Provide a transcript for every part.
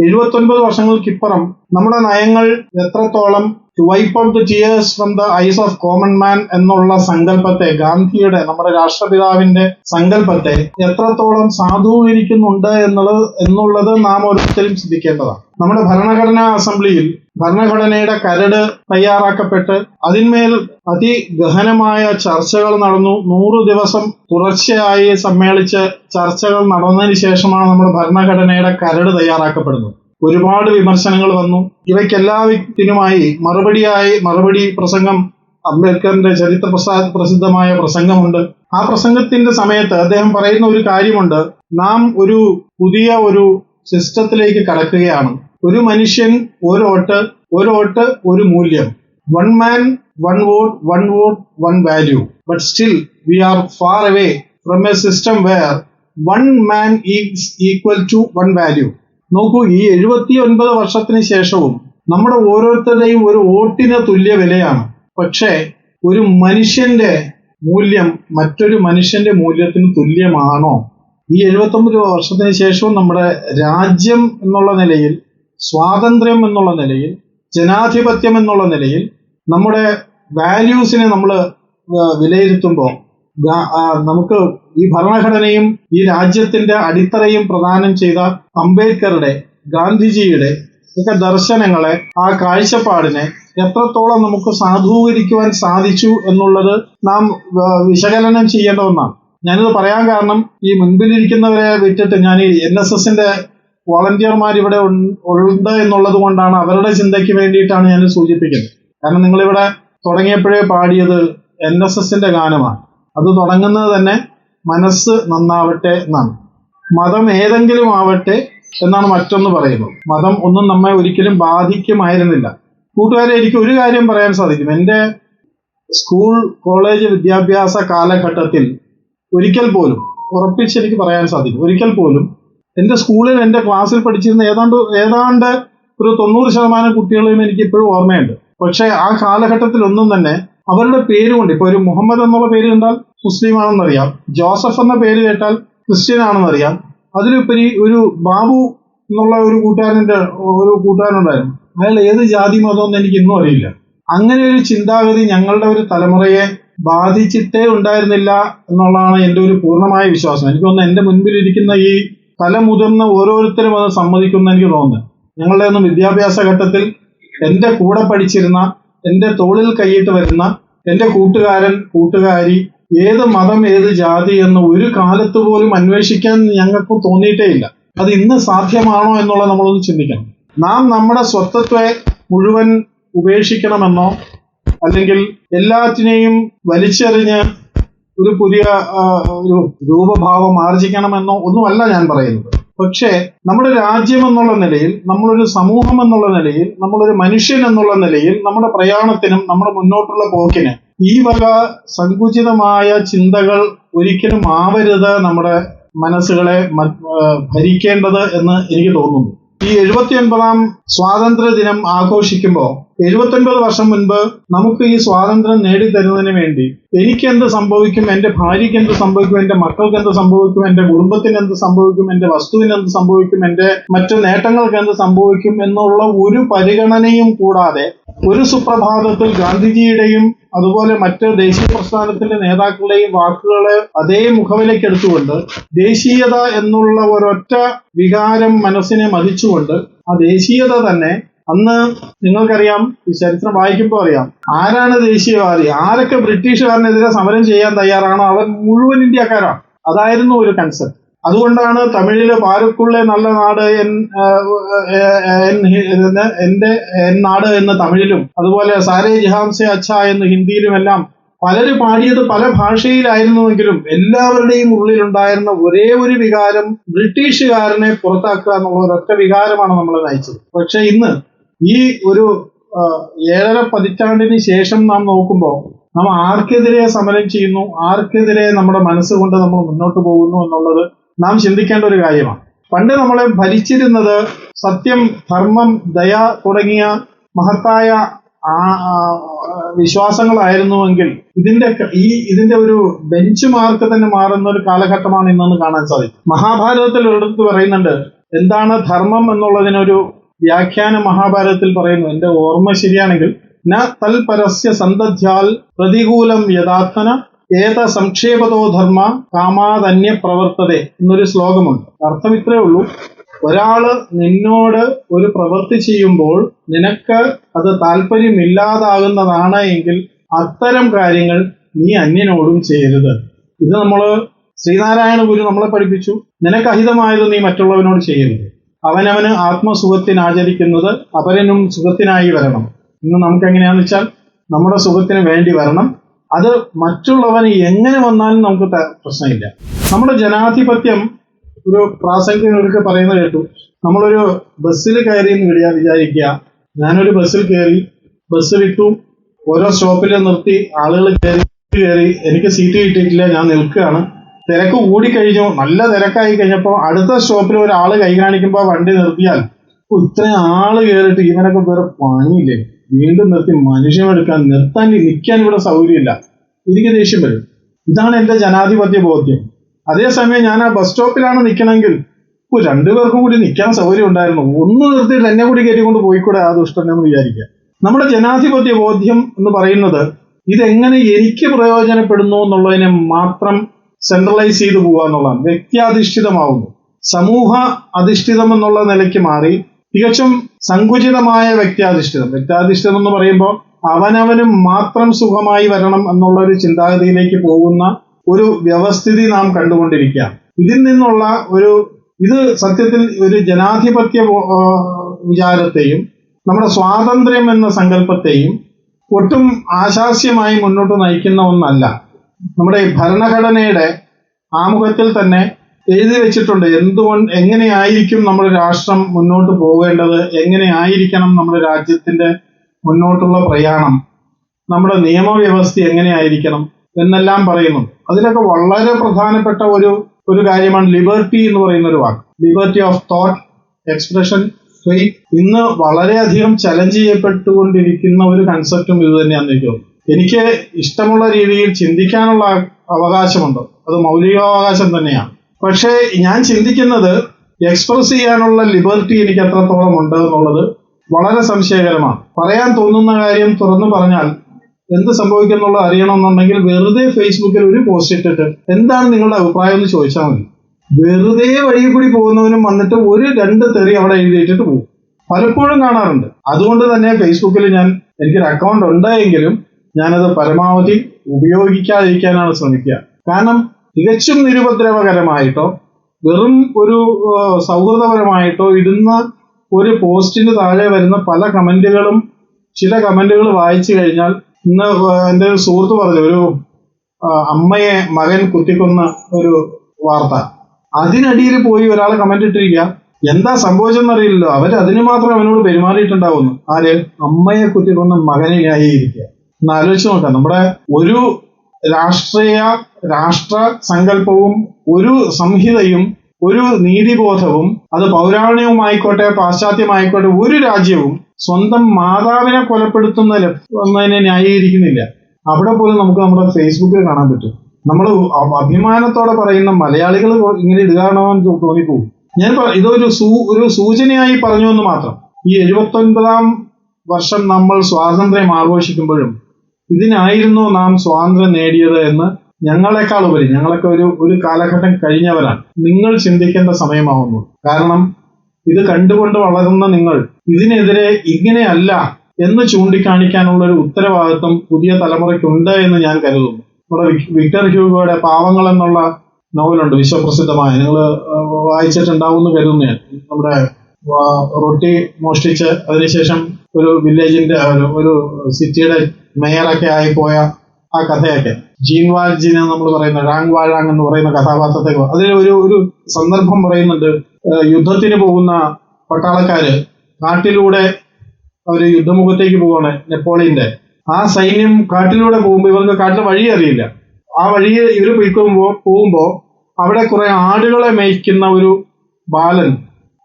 എഴുപത്തൊൻപത് വർഷങ്ങൾക്കിപ്പുറം നമ്മുടെ നയങ്ങൾ എത്രത്തോളം to wipe out the tears from the eyes of common man എന്നുള്ള സങ്കല്പത്തെ ഗാന്ധിയുടെ നമ്മുടെ രാഷ്ട്രപിതാവിന്റെ സങ്കല്പത്തെ എത്രത്തോളം സാധൂകരിക്കുന്നുണ്ട് എന്നുള്ളത് എന്നുള്ളത് നാം ഓരോരുത്തരും ചിന്തിക്കേണ്ടതാണ്. നമ്മുടെ ഭരണഘടനാ അസംബ്ലിയിൽ ഭരണഘടനയുടെ കരട് തയ്യാറാക്കപ്പെട്ട് അതിന്മേൽ അതിഗഹനമായ ചർച്ചകൾ നടന്നു. നൂറ് ദിവസം തുടർച്ചയായി സമ്മേളിച്ച് ചർച്ചകൾ നടന്നതിന് ശേഷമാണ് നമ്മുടെ ഭരണഘടനയുടെ കരട് തയ്യാറാക്കപ്പെടുന്നത്. ഒരുപാട് വിമർശനങ്ങൾ വന്നു. ഇവയ്ക്കെല്ലാത്തിനുമായി മറുപടിയായി മറുപടി പ്രസംഗം അംബേദ്കറിന്റെ ചരിത്ര പ്രസാ- പ്രസിദ്ധമായ പ്രസംഗമുണ്ട്. ആ പ്രസംഗത്തിന്റെ സമയത്ത് അദ്ദേഹം പറയുന്ന ഒരു കാര്യമുണ്ട്. നാം ഒരു പുതിയ ഒരു സിസ്റ്റത്തിലേക്ക് കടക്കുകയാണ്. ഒരു മനുഷ്യൻ ഒരു വോട്ട് ഒരു വോട്ട് ഒരു മൂല്യം. One man one vote one vote one value but still we are far away from a system where one man is equal to one value നോക്കൂ ഈ എഴുപത്തി ഒൻപത് വർഷത്തിന് ശേഷവും നമ്മുടെ ഓരോരുത്തരുടെയും ഒരു വോട്ടിന് തുല്യ വിലയാണ്. പക്ഷേ ഒരു മനുഷ്യന്റെ മൂല്യം മറ്റൊരു മനുഷ്യന്റെ മൂല്യത്തിന് തുല്യമാണോ? ഈ എഴുപത്തൊമ്പത് വർഷത്തിന് ശേഷവും നമ്മുടെ രാജ്യം എന്നുള്ള നിലയിൽ സ്വാതന്ത്ര്യം എന്നുള്ള നിലയിൽ ജനാധിപത്യം എന്നുള്ള നിലയിൽ നമ്മുടെ വാല്യൂസിനെ നമ്മൾ വിലയിരുത്തുമ്പോൾ നമുക്ക് ഈ ഭരണഘടനയും ഈ രാജ്യത്തിന്റെ അടിത്തറയും പ്രദാനം ചെയ്ത അംബേദ്കറുടെ ഗാന്ധിജിയുടെ ഒക്കെ ദർശനങ്ങളെ ആ കാഴ്ചപ്പാടിനെ എത്രത്തോളം നമുക്ക് സാധൂകരിക്കുവാൻ സാധിച്ചു എന്നുള്ളത് നാം വിശകലനം ചെയ്യേണ്ട ഒന്നാണ്. ഞാനിത് പറയാൻ കാരണം ഈ മുൻപിലിരിക്കുന്നവരെ വിട്ടിട്ട് ഞാൻ ഈ എൻ എസ് എസിന്റെ വോളണ്ടിയർമാർ ഇവിടെ ഉണ്ട് എന്നുള്ളത് കൊണ്ടാണ് അവരുടെ ചിന്തയ്ക്ക് വേണ്ടിയിട്ടാണ് ഞാൻ സൂചിപ്പിക്കുന്നത്. കാരണം നിങ്ങളിവിടെ തുടങ്ങിയപ്പോഴേ പാടിയത് എൻ എസ് എസിന്റെ ഗാനമാണ്. അത് തുടങ്ങുന്നത് തന്നെ മനസ്സ് നന്നാവട്ടെ എന്നാണ്. മതം ഏതെങ്കിലും ആവട്ടെ എന്നാണ് മറ്റൊന്ന് പറയുന്നത്. മതം ഒന്നും നമ്മെ ഒരിക്കലും ബാധിക്കുമായിരുന്നില്ല. കൂട്ടുകാരെ എനിക്ക് ഒരു കാര്യം പറയാൻ സാധിക്കും. എന്റെ സ്കൂൾ കോളേജ് വിദ്യാഭ്യാസ കാലഘട്ടത്തിൽ ഒരിക്കൽ പോലും ഉറപ്പിച്ച് എനിക്ക് പറയാൻ സാധിക്കും. ഒരിക്കൽ പോലും എന്റെ സ്കൂളിൽ എന്റെ ക്ലാസ്സിൽ പഠിച്ചിരുന്ന ഏതാണ്ട് ഏതാണ്ട് ഒരു തൊണ്ണൂറ് ശതമാനം കുട്ടികളെയും എനിക്ക് ഇപ്പോഴും ഓർമ്മയുണ്ട്. പക്ഷേ ആ കാലഘട്ടത്തിൽ ഒന്നും തന്നെ അവരുടെ പേര് കൊണ്ട് ഇപ്പൊ ഒരു മുഹമ്മദ് എന്നുള്ള പേര് കണ്ടാൽ മുസ്ലിം ആണെന്നറിയാം ജോസഫ് എന്ന പേര് കേട്ടാൽ ക്രിസ്ത്യൻ ആണെന്നറിയാം അതിലുപരി ഒരു ബാബു എന്നുള്ള ഒരു കൂട്ടുകാരന്റെ ഒരു കൂട്ടുകാരനുണ്ടായിരുന്നു. അയാൾ ഏത് ജാതി മതമെന്ന് എനിക്ക് ഇന്നും അറിയില്ല. അങ്ങനെ ഒരു ചിന്താഗതി ഞങ്ങളുടെ ഒരു തലമുറയെ ബാധിച്ചിട്ടേ ഉണ്ടായിരുന്നില്ല എന്നുള്ളതാണ് എന്റെ ഒരു പൂർണമായ വിശ്വാസം. എനിക്ക് തോന്നുന്നു എന്റെ മുൻപിലിരിക്കുന്ന ഈ തലമുതിർന്ന ഓരോരുത്തരും അത് സമ്മതിക്കുന്ന എനിക്ക് തോന്നുന്നു. ഞങ്ങളുടെ ഒന്നും വിദ്യാഭ്യാസ ഘട്ടത്തിൽ എന്റെ കൂടെ പഠിച്ചിരുന്ന എന്റെ തോളിൽ കൈയിട്ട് വരുന്ന എന്റെ കൂട്ടുകാരൻ കൂട്ടുകാരി ഏത് മതം ഏത് ജാതി എന്ന് ഒരു കാലത്ത് പോലും അന്വേഷിക്കാൻ ഞങ്ങൾക്ക് തോന്നിയിട്ടേ ഇല്ല. അത് ഇന്ന് സാധ്യമാണോ എന്നുള്ളത് നമ്മളൊന്ന് ചിന്തിക്കണം. നാം നമ്മുടെ സ്വത്വത്തെ മുഴുവൻ ഉപേക്ഷിക്കണമെന്നോ അല്ലെങ്കിൽ എല്ലാറ്റിനെയും വലിച്ചെറിഞ്ഞ് ഒരു പുതിയ ഒരു രൂപഭാവം ആർജിക്കണമെന്നോ ഒന്നുമല്ല ഞാൻ പറയുന്നത്. പക്ഷേ നമ്മുടെ രാജ്യം എന്നുള്ള നിലയിൽ നമ്മളൊരു സമൂഹം എന്നുള്ള നിലയിൽ നമ്മളൊരു മനുഷ്യൻ എന്നുള്ള നിലയിൽ നമ്മുടെ പ്രയാണത്തിനും നമ്മുടെ മുന്നോട്ടുള്ള പോക്കിന് ഈ വക സങ്കുചിതമായ ചിന്തകൾ ഒരിക്കലും ആവരുത് നമ്മുടെ മനസ്സുകളെ ഭരിക്കേണ്ടത് എന്ന് എനിക്ക് തോന്നുന്നു. ഈ എഴുപത്തി ഒൻപതാം സ്വാതന്ത്ര്യ ദിനം ആഘോഷിക്കുമ്പോൾ എഴുപത്തി ഒൻപത് വർഷം മുൻപ് നമുക്ക് ഈ സ്വാതന്ത്ര്യം നേടിത്തരുന്നതിന് വേണ്ടി എനിക്ക് എന്ത് സംഭവിക്കും എന്റെ ഭാര്യയ്ക്ക് എന്ത് സംഭവിക്കും എന്റെ മക്കൾക്ക് എന്ത് സംഭവിക്കും എന്റെ കുടുംബത്തിന് എന്ത് സംഭവിക്കും എന്റെ വസ്തുവിന് എന്ത് സംഭവിക്കും എന്റെ മറ്റു നേട്ടങ്ങൾക്ക് എന്ത് സംഭവിക്കും എന്നുള്ള ഒരു പരിഗണനയും കൂടാതെ ഒരു സുപ്രഭാതത്തിൽ ഗാന്ധിജിയുടെയും അതുപോലെ മറ്റ് ദേശീയ പ്രസ്ഥാനത്തിന്റെ നേതാക്കളുടെയും വാക്കുകളെ അതേ മുഖവിലേക്ക് എടുത്തുകൊണ്ട് ദേശീയത എന്നുള്ള ഒരൊറ്റ വികാരം മനസ്സിനെ മതിച്ചുകൊണ്ട് ആ ദേശീയത തന്നെ അന്ന് നിങ്ങൾക്കറിയാം ഈ ചരിത്രം വായിക്കുമ്പോൾ അറിയാം. ആരാണ് ദേശീയവാദി? ആരൊക്കെ ബ്രിട്ടീഷുകാരനെതിരെ സമരം ചെയ്യാൻ തയ്യാറാണോ? അവർ മുഴുവൻ ഇന്ത്യക്കാരാണ്. അതായിരുന്നു ഒരു കൺസെപ്റ്റ് അതുകൊണ്ടാണ് തമിഴിൽ പാരക്കുള്ളേ നല്ല നാട് എൻ എൻ നാട് എന്ന് തമിഴിലും അതുപോലെ സാരേ ജിഹാംസെ അച്ഛ എന്ന് ഹിന്ദിയിലും എല്ലാം പലര് പാടിയത് പല ഭാഷയിലായിരുന്നുവെങ്കിലും എല്ലാവരുടെയും ഉള്ളിലുണ്ടായിരുന്ന ഒരേ ഒരു വികാരം ബ്രിട്ടീഷുകാരനെ പുറത്താക്കുക എന്നുള്ള ഒരൊറ്റ വികാരമാണ് നമ്മളെ നയിച്ചത്. പക്ഷെ ഇന്ന് ഈ ഒരു ഏഴര പതിറ്റാണ്ടിന് ശേഷം നാം നോക്കുമ്പോൾ നാം ആർക്കെതിരെ സമരം ചെയ്യുന്നു ആർക്കെതിരെ നമ്മുടെ മനസ്സുകൊണ്ട് നമ്മൾ മുന്നോട്ട് പോകുന്നു എന്നുള്ളത് നാം ചിന്തിക്കേണ്ട ഒരു കാര്യമാണ്. പണ്ട് നമ്മളെ ഭരിച്ചിരുന്നത് സത്യം ധർമ്മം ദയ തുടങ്ങിയ മഹത്തായ വിശ്വാസങ്ങളായിരുന്നുവെങ്കിൽ ഇതിന്റെ ഈ ഇതിന്റെ ഒരു ബെഞ്ച് മാർക്ക് തന്നെ മാറുന്ന ഒരു കാലഘട്ടമാണ് ഇന്നെന്ന് കാണാൻ സാധിക്കും. മഹാഭാരതത്തിൽ ഒരിടത്ത് പറയുന്നുണ്ട് എന്താണ് ധർമ്മം എന്നുള്ളതിനൊരു വ്യാഖ്യാന മഹാഭാരതത്തിൽ പറയുന്നു എന്റെ ഓർമ്മ ശരിയാണെങ്കിൽ ന തൽപരസ്യ സന്തധ്യാൽ പ്രതികൂലം യഥാർത്ഥന ഏത സംക്ഷേപതോ ധർമ്മ കാമാതന്യ പ്രവർത്തതെ എന്നൊരു ശ്ലോകമുണ്ട്. അർത്ഥം ഇത്രേ ഉള്ളൂ. ഒരാൾ നിന്നോട് ഒരു പ്രവൃത്തി ചെയ്യുമ്പോൾ നിനക്ക് അത് താല്പര്യമില്ലാതാകുന്നതാണ് എങ്കിൽ അത്തരം കാര്യങ്ങൾ നീ അന്യനോടും ചെയ്യരുത്. ഇത് നമ്മൾ ശ്രീനാരായണ ഗുരു നമ്മളെ പഠിപ്പിച്ചു. നിനക്ക് അഹിതമായത് നീ മറ്റുള്ളവനോട് ചെയ്യരുത്. അവനവന് ആത്മസുഖത്തിന് ആചരിക്കുന്നത് അവരനും സുഖത്തിനായി വരണം. ഇന്ന് നമുക്ക് എങ്ങനെയാണെന്ന് വെച്ചാൽ നമ്മുടെ സുഖത്തിന് വേണ്ടി വരണം. അത് മറ്റുള്ളവന് എങ്ങനെ വന്നാലും നമുക്ക് പ്രശ്നമില്ല. നമ്മുടെ ജനാധിപത്യം ഒരു പ്രാസംഗികർക്ക് പറയുന്നത് കേട്ടു. നമ്മളൊരു ബസ്സിൽ കയറി എന്ന് വിടിയാ വിചാരിക്കുക. ഞാനൊരു ബസ്സിൽ കയറി ബസ് വിട്ടു ഓരോ സ്റ്റോപ്പിൽ നിർത്തി ആളുകൾ കയറി കയറി എനിക്ക് സീറ്റ് കിട്ടിയിട്ടില്ല ഞാൻ നിൽക്കുകയാണ്. തിരക്ക് കൂടിക്കഴിഞ്ഞു നല്ല തിരക്കായി കഴിഞ്ഞപ്പോൾ അടുത്ത സ്റ്റോപ്പിൽ ഒരാൾ കൈ കാണിക്കുമ്പോൾ വണ്ടി നിർത്തിയാൽ "ഓ, ഇത്രയും ആൾ കയറിയിട്ട് ഇവനൊക്കെ വേറെ പണിയില്ലേ? വീണ്ടും നിർത്തി മനുഷ്യമെടുക്കാൻ നിർത്താൻ നിൽക്കാൻ ഇവിടെ സൗകര്യമില്ല. എനിക്ക് ദേഷ്യം വരും. ഇതാണ് എന്റെ ജനാധിപത്യ ബോധ്യം. അതേസമയം ഞാൻ ആ ബസ് സ്റ്റോപ്പിലാണ് നിൽക്കണമെങ്കിൽ രണ്ടു രണ്ടുപേർക്കും കൂടി നിൽക്കാൻ സൗകര്യം ഉണ്ടായിരുന്നു. ഒന്ന് നിർത്തിയിട്ട് എന്നെ കൂടി കയറ്റിക്കൊണ്ട് പോയിക്കൂടെ ആ ദുഷ്ടനെന്ന് വിചാരിക്കുക. നമ്മുടെ ജനാധിപത്യ ബോധ്യം എന്ന് പറയുന്നത് ഇതെങ്ങനെ എനിക്ക് പ്രയോജനപ്പെടുന്നു എന്നുള്ളതിനെ മാത്രം സെൻട്രലൈസ് ചെയ്തു പോവുക എന്നുള്ളതാണ് വ്യക്തിയാധിഷ്ഠിതമാവുന്നു. സമൂഹ അധിഷ്ഠിതം എന്നുള്ള നിലയ്ക്ക് മാറി തികച്ചും സങ്കുചിതമായ വ്യക്തിയാധിഷ്ഠിതം. വ്യക്തിയാധിഷ്ഠിതം എന്ന് പറയുമ്പോൾ അവനവനും മാത്രം സുഖമായി വരണം എന്നുള്ള ഒരു ചിന്താഗതിയിലേക്ക് പോകുന്ന ഒരു വ്യവസ്ഥിതി നാം കണ്ടുകൊണ്ടിരിക്കുക ഇതിൽ നിന്നുള്ള ഒരു ഇത് സത്യത്തിൽ ഒരു ജനാധിപത്യ വിചാരത്തെയും നമ്മുടെ സ്വാതന്ത്ര്യം എന്ന സങ്കല്പത്തെയും ഒട്ടും ആശാസ്യമായി മുന്നോട്ട് നയിക്കുന്ന ഒന്നല്ല. നമ്മുടെ ഭരണഘടനയുടെ ആമുഖത്തിൽ തന്നെ എഴുതി വെച്ചിട്ടുണ്ട് എന്തുകൊണ്ട് എങ്ങനെയായിരിക്കും നമ്മുടെ രാഷ്ട്രം മുന്നോട്ട് പോകേണ്ടത് എങ്ങനെയായിരിക്കണം നമ്മുടെ രാജ്യത്തിന്റെ മുന്നോട്ടുള്ള പ്രയാണം നമ്മുടെ നിയമവ്യവസ്ഥ എങ്ങനെയായിരിക്കണം എന്നെല്ലാം പറയുന്നു. അതിലൊക്കെ വളരെ പ്രധാനപ്പെട്ട ഒരു ഒരു കാര്യമാണ് ലിബർട്ടി എന്ന് പറയുന്ന ഒരു വാക്ക്. Liberty of thought expression faith ഇന്ന് വളരെയധികം ചലഞ്ച് ചെയ്യപ്പെട്ടുകൊണ്ടിരിക്കുന്ന ഒരു കൺസെപ്റ്റും ഇത് തന്നെയാണെന്ന് എനിക്ക് തോന്നുന്നു. എനിക്ക് ഇഷ്ടമുള്ള രീതിയിൽ ചിന്തിക്കാനുള്ള അവകാശമുണ്ട്. അത് മൗലികാവകാശം തന്നെയാണ്. പക്ഷേ ഞാൻ ചിന്തിക്കുന്നത് എക്സ്പ്രസ് ചെയ്യാനുള്ള ലിബർട്ടി എനിക്ക് എത്രത്തോളം ഉണ്ട് എന്നുള്ളത് വളരെ സംശയകരമാണ്. പറയാൻ തോന്നുന്ന കാര്യം തുറന്നു പറഞ്ഞാൽ എന്ത് സംഭവിക്കുന്നുള്ളത് അറിയണമെന്നുണ്ടെങ്കിൽ വെറുതെ ഫേസ്ബുക്കിൽ ഒരു പോസ്റ്റ് ഇട്ടിട്ട് എന്താണ് നിങ്ങളുടെ അഭിപ്രായം എന്ന് ചോദിച്ചാൽ മതി. വെറുതെ വഴി കൂടി പോകുന്നവനും വന്നിട്ട് ഒരു രണ്ട് തെറി അവിടെ എഴുതിയിട്ടിട്ട് പോകും. പലപ്പോഴും കാണാറുണ്ട്. അതുകൊണ്ട് തന്നെ ഫേസ്ബുക്കിൽ ഞാൻ എനിക്കൊരു അക്കൗണ്ട് ഉണ്ടെങ്കിലും ഞാനത് പരമാവധി ഉപയോഗിക്കാതിരിക്കാനാണ് ശ്രമിക്കുക. കാരണം തികച്ചും നിരുപദ്രവകരമായിട്ടോ വെറും ഒരു സൗഹൃദപരമായിട്ടോ ഇടുന്ന ഒരു പോസ്റ്റിന് താഴെ വരുന്ന പല കമന്റുകളും ചില കമന്റുകൾ വായിച്ചു കഴിഞ്ഞാൽ ഇന്ന് എന്റെ ഒരു സുഹൃത്ത് പറഞ്ഞു ഒരു അമ്മയെ മകൻ കുത്തിക്കൊന്ന ഒരു വാർത്ത. അതിനടിയിൽ പോയി ഒരാൾ കമന്റ് ഇട്ടിരിക്കുക. എന്താ സംഭവിച്ചെന്നറിയില്ലല്ലോ. അവർ അതിന് മാത്രം അവനോട് പെരുമാറിയിട്ടുണ്ടാവുന്നു. ആര്? അമ്മയെ കുത്തിക്കൊന്ന മകനെ ന്യായീകരിക്കുക ഒന്ന് ആലോചിച്ച് നോക്കാം. നമ്മുടെ ഒരു രാഷ്ട്രീയ രാഷ്ട്ര സങ്കല്പവും ഒരു സംഹിതയും ഒരു നീതിബോധവും അത് പൗരാണികമായിക്കോട്ടെ പാശ്ചാത്യമായിക്കോട്ടെ ഒരു രാജ്യവും സ്വന്തം മാതാവിനെ കൊലപ്പെടുത്തുന്ന എന്നതിനെ ന്യായീകരിക്കുന്നില്ല. അവിടെ പോലും നമുക്ക് നമ്മുടെ ഫേസ്ബുക്കിൽ കാണാൻ പറ്റും. നമ്മൾ അഭിമാനത്തോടെ പറയുന്ന മലയാളികൾ ഇങ്ങനെ ഇടുകയാണോ എന്ന് തോന്നിപ്പോകും. ഞാൻ ഇതൊരു സൂ ഒരു സൂചനയായി പറഞ്ഞു എന്ന് മാത്രം. ഈ എഴുപത്തൊൻപതാം വർഷം നമ്മൾ സ്വാതന്ത്ര്യം ആഘോഷിക്കുമ്പോഴും ഇതിനായിരുന്നു നാം സ്വാതന്ത്ര്യം നേടിയത് എന്ന് ഞങ്ങളെക്കാൾ ഉപരി ഞങ്ങളൊക്കെ ഒരു ഒരു കാലഘട്ടം കഴിഞ്ഞവരാണ്. നിങ്ങൾ ചിന്തിക്കേണ്ട സമയമാവുന്നു. കാരണം ഇത് കണ്ടുകൊണ്ട് വളരുന്ന നിങ്ങൾ ഇതിനെതിരെ ഇങ്ങനെയല്ല എന്ന് ചൂണ്ടിക്കാണിക്കാനുള്ള ഒരു ഉത്തരവാദിത്വം പുതിയ തലമുറയ്ക്കുണ്ട് എന്ന് ഞാൻ കരുതുന്നു. നമ്മുടെ വിക്ടർ ഹ്യൂഗോയുടെ പാവങ്ങൾ എന്നുള്ള നോവലുണ്ട് വിശ്വപ്രസിദ്ധമായ. നിങ്ങൾ വായിച്ചിട്ടുണ്ടാവും എന്ന് കരുതുന്നു ഞാൻ. നമ്മുടെ റൊട്ടി മോഷ്ടിച്ച് അതിനുശേഷം ഒരു വില്ലേജിന്റെ ഒരു സിറ്റിയുടെ മേയറൊക്കെ ആയിപ്പോയ പോയ ആ കഥയൊക്കെ. ജീൻവാൽ വാൽജിന് നമ്മൾ പറയുന്ന റാങ് വാഴാങ് എന്ന് പറയുന്ന കഥാപാത്രത്തെ അതിൽ ഒരു ഒരു സന്ദർഭം പറയുന്നുണ്ട്. യുദ്ധത്തിന് പോകുന്ന പട്ടാളക്കാര് കാട്ടിലൂടെ അവർ യുദ്ധമുഖത്തേക്ക് പോവാണ് നെപ്പോളിയന്റെ ആ സൈന്യം കാട്ടിലൂടെ പോകുമ്പോൾ ഇവർക്ക് കാട്ടിലെ വഴി അറിയില്ല. ആ വഴി ഇവർ പോയിക്കുമ്പോ പോകുമ്പോ അവിടെ കുറെ ആടുകളെ മേയ്ക്കുന്ന ഒരു ബാലൻ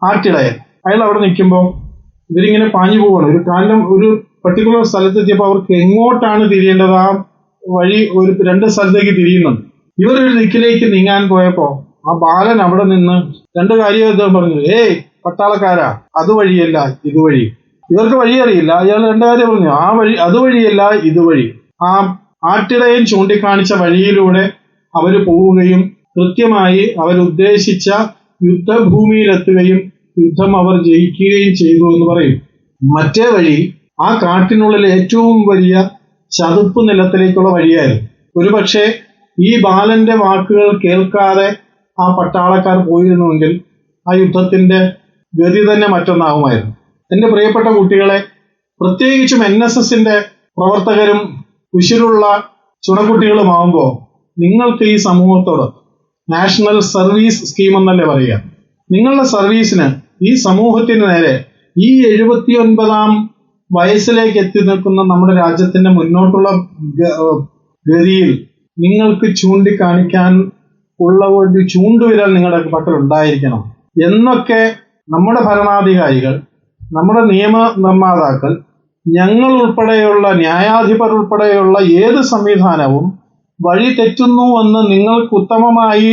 ആട്ടിടയൻ. അയാൾ അവിടെ നിൽക്കുമ്പോൾ ഇവരിങ്ങനെ പാഞ്ഞു പോവാണ്. ഒരു കാലം ഒരു പർട്ടിക്കുലർ സ്ഥലത്തെത്തിയപ്പോൾ അവർക്ക് എങ്ങോട്ടാണ് തിരിയേണ്ടത്? ആ വഴി ഒരു രണ്ട് സ്ഥലത്തേക്ക് തിരിയുന്നുണ്ട്. ഇവർ ഒരു ദിക്കിലേക്ക് നീങ്ങാൻ പോയപ്പോ ആ ബാലൻ അവിടെ നിന്ന് രണ്ട് കാര്യം ഇദ്ദേഹം പറഞ്ഞു. ഏയ് പട്ടാളക്കാരാ അതുവഴിയല്ല ഇതുവഴി ഇവർക്ക് വഴി അറിയില്ല. അയാൾ രണ്ട് കാര്യം പറഞ്ഞു. ആ വഴി അതുവഴിയല്ല ഇതുവഴി ആ ആട്ടിടയൻ ചൂണ്ടിക്കാണിച്ച വഴിയിലൂടെ അവർ പോവുകയും കൃത്യമായി അവരുദ്ദേശിച്ച യുദ്ധഭൂമിയിലെത്തുകയും യുദ്ധം അവർ ജയിക്കുകയും ചെയ്തു എന്ന് പറയും. മറ്റേ വഴി ആ കാട്ടിനുള്ളിൽ ഏറ്റവും വലിയ ചതുപ്പ് നിലത്തിലേക്കുള്ള വഴിയായിരുന്നു. ഒരുപക്ഷെ ഈ ബാലന്റെ വാക്കുകൾ കേൾക്കാതെ ആ പട്ടാളക്കാർ പോയിരുന്നുവെങ്കിൽ ആ യുദ്ധത്തിന്റെ ഗതി തന്നെ മറ്റൊന്നാകുമായിരുന്നു എന്റെ പ്രിയപ്പെട്ട കുട്ടികളെ പ്രത്യേകിച്ചും എൻ എസ് എസിന്റെ പ്രവർത്തകരും ഉശിരുള്ള ചുണക്കുട്ടികളുമാവുമ്പോൾ നിങ്ങൾക്ക് ഈ സമൂഹത്തോട് നാഷണൽ സർവീസ് സ്കീം എന്നല്ലേ പറയുക? നിങ്ങളുടെ സർവീസിന് ഈ സമൂഹത്തിന് നേരെ ഈ എഴുപത്തി ഒൻപതാം വയസ്സിലേക്ക് എത്തി നിൽക്കുന്ന നമ്മുടെ രാജ്യത്തിന്റെ മുന്നോട്ടുള്ള ഗതിയിൽ നിങ്ങൾക്ക് ചൂണ്ടിക്കാണിക്കാൻ ഉള്ള ഒരു ചൂണ്ടുവിരൽ നിങ്ങളുടെ പക്കൽ ഉണ്ടായിരിക്കണം. എന്നൊക്കെ നമ്മുടെ ഭരണാധികാരികൾ നമ്മുടെ നിയമ നിർമ്മാതാക്കൾ ഞങ്ങൾ ഉൾപ്പെടെയുള്ള ന്യായാധിപർ ഉൾപ്പെടെയുള്ള ഏത് സംവിധാനവും വഴി തെറ്റുന്നു എന്ന് നിങ്ങൾക്ക് ഉത്തമമായി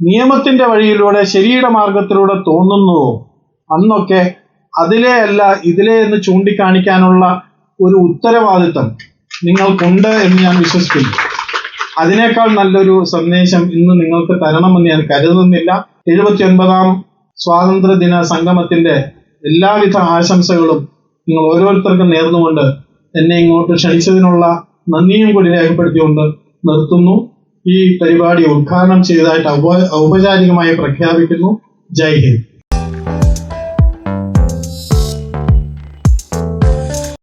നിയമത്തിന്റെ വഴിയിലൂടെ ശരിയുടെ മാർഗത്തിലൂടെ തോന്നുന്നുവോ? അന്നൊക്കെ അതിലെ അല്ല ഇതിലെ എന്ന് ചൂണ്ടിക്കാണിക്കാനുള്ള ഒരു ഉത്തരവാദിത്തം നിങ്ങൾക്കുണ്ട് എന്ന് ഞാൻ വിശ്വസിക്കുന്നു. അതിനേക്കാൾ നല്ലൊരു സന്ദേശം ഇന്ന് നിങ്ങൾക്ക് തരണമെന്ന് ഞാൻ കരുതുന്നില്ല. എഴുപത്തി ഒൻപതാം സ്വാതന്ത്ര്യ ദിന സംഗമത്തിന്റെ എല്ലാവിധ ആശംസകളും നിങ്ങൾ ഓരോരുത്തർക്കും നേർന്നുകൊണ്ട് എന്നെ ഇങ്ങോട്ട് ക്ഷണിച്ചതിനുള്ള നന്ദിയും കൂടി രേഖപ്പെടുത്തിക്കൊണ്ട് നിർത്തുന്നു. ഈ പരിപാടി ഉദ്ഘാടനം ചെയ്തതായിട്ട് ഔപചാരികമായി പ്രഖ്യാപിക്കുന്നു. ജയ് ഹിന്ദ്.